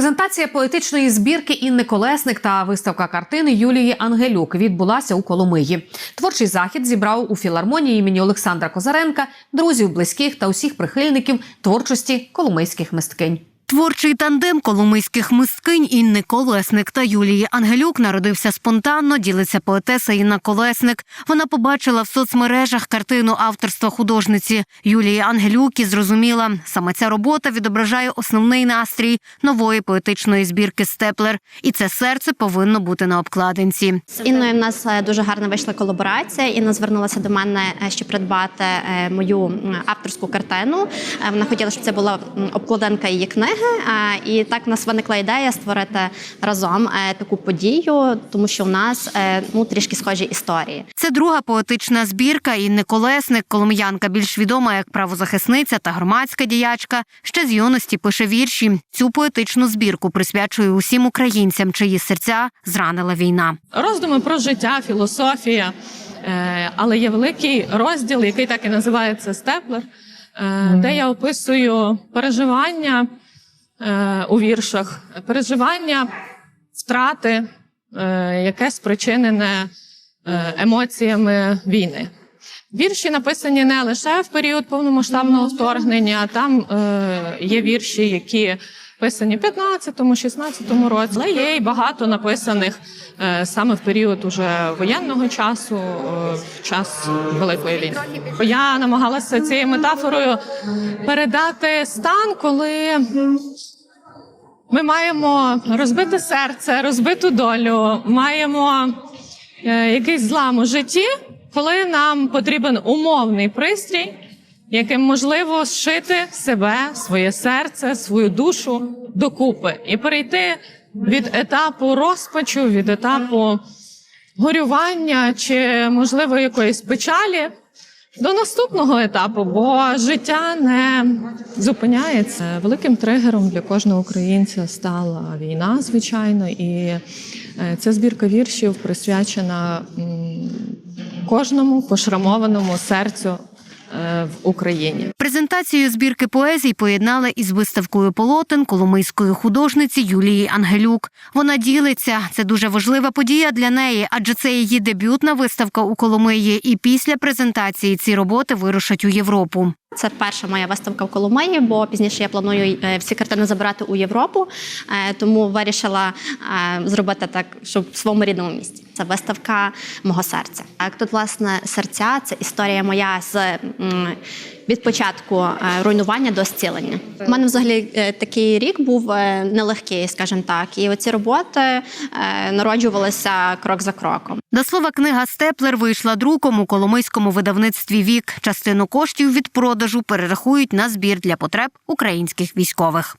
Презентація поетичної збірки Інни Колесник та виставка картини Юлії Ангелюк відбулася у Коломиї. Творчий захід зібрав у філармонії імені Олександра Козаренка друзів, близьких та усіх прихильників творчості коломийських мисткинь. Творчий тандем коломийських мисткинь Інни Колесник та Юлії Ангелюк народився спонтанно, ділиться поетеса Інна Колесник. Вона побачила в соцмережах картину авторства художниці Юлії Ангелюк і зрозуміла, саме ця робота відображає основний настрій нової поетичної збірки Степлер. І це серце повинно бути на обкладинці. З Інною в нас е, дуже гарна вийшла колаборація. Інна звернулася до мене, е, щоб придбати е, мою авторську картину. Вона хотіла, щоб це була обкладинка її книги. Е, І так в нас виникла ідея створити разом е, таку подію, тому що в нас е, ну трішки схожі історії. Це друга поетична збірка Інни Колесник, коломиянка більш відома як правозахисниця та громадська діячка. Ще з юності пише вірші. Цю поетичну збірку присвячує усім українцям, чиї серця зранила війна. роздуми про життя, філософія. Але є великий розділ, який так і називається Степлер, де я описую переживання у віршах, переживання втрати, е, яке спричинене е, емоціями війни. Вірші написані не лише в період повномасштабного вторгнення, там е, є вірші, які писані в 15-16 році, але є і багато написаних е, саме в період уже воєнного часу, е, в час Великої війни. Я намагалася цією метафорою передати стан, коли ми маємо розбите серце, розбиту долю, маємо е, якийсь злам у житті, коли нам потрібен умовний пристрій, яким можливо зшити себе, своє серце, свою душу докупи і перейти від етапу розпачу, від етапу горювання чи, можливо, якоїсь печалі. До наступного етапу, бо життя не зупиняється. Великим тригером для кожного українця стала війна, звичайно, і е, ця збірка віршів присвячена кожному пошрамованому серцю в Україні. Презентацію збірки поезій поєднали із виставкою полотен коломийської художниці Юлії Ангелюк. Вона ділиться. Це дуже важлива подія для неї, адже це її дебютна виставка у Коломиї. І після презентації ці роботи вирушать у Європу. Це перша моя виставка в Коломиї, бо пізніше я планую е, всі картини забирати у Європу, е, тому вирішила е, зробити так, щоб в своєму рідному місті. Це виставка мого серця. Тут, власне, серця це історія моя з від початку е, руйнування до зцілення. У мене взагалі е, такий рік був е, нелегкий, скажімо так. І оці роботи народжувалися крок за кроком. До слова, книга Степлер вийшла друком у коломийському видавництві Вік. Частину коштів від продажу перерахують на збір для потреб українських військових.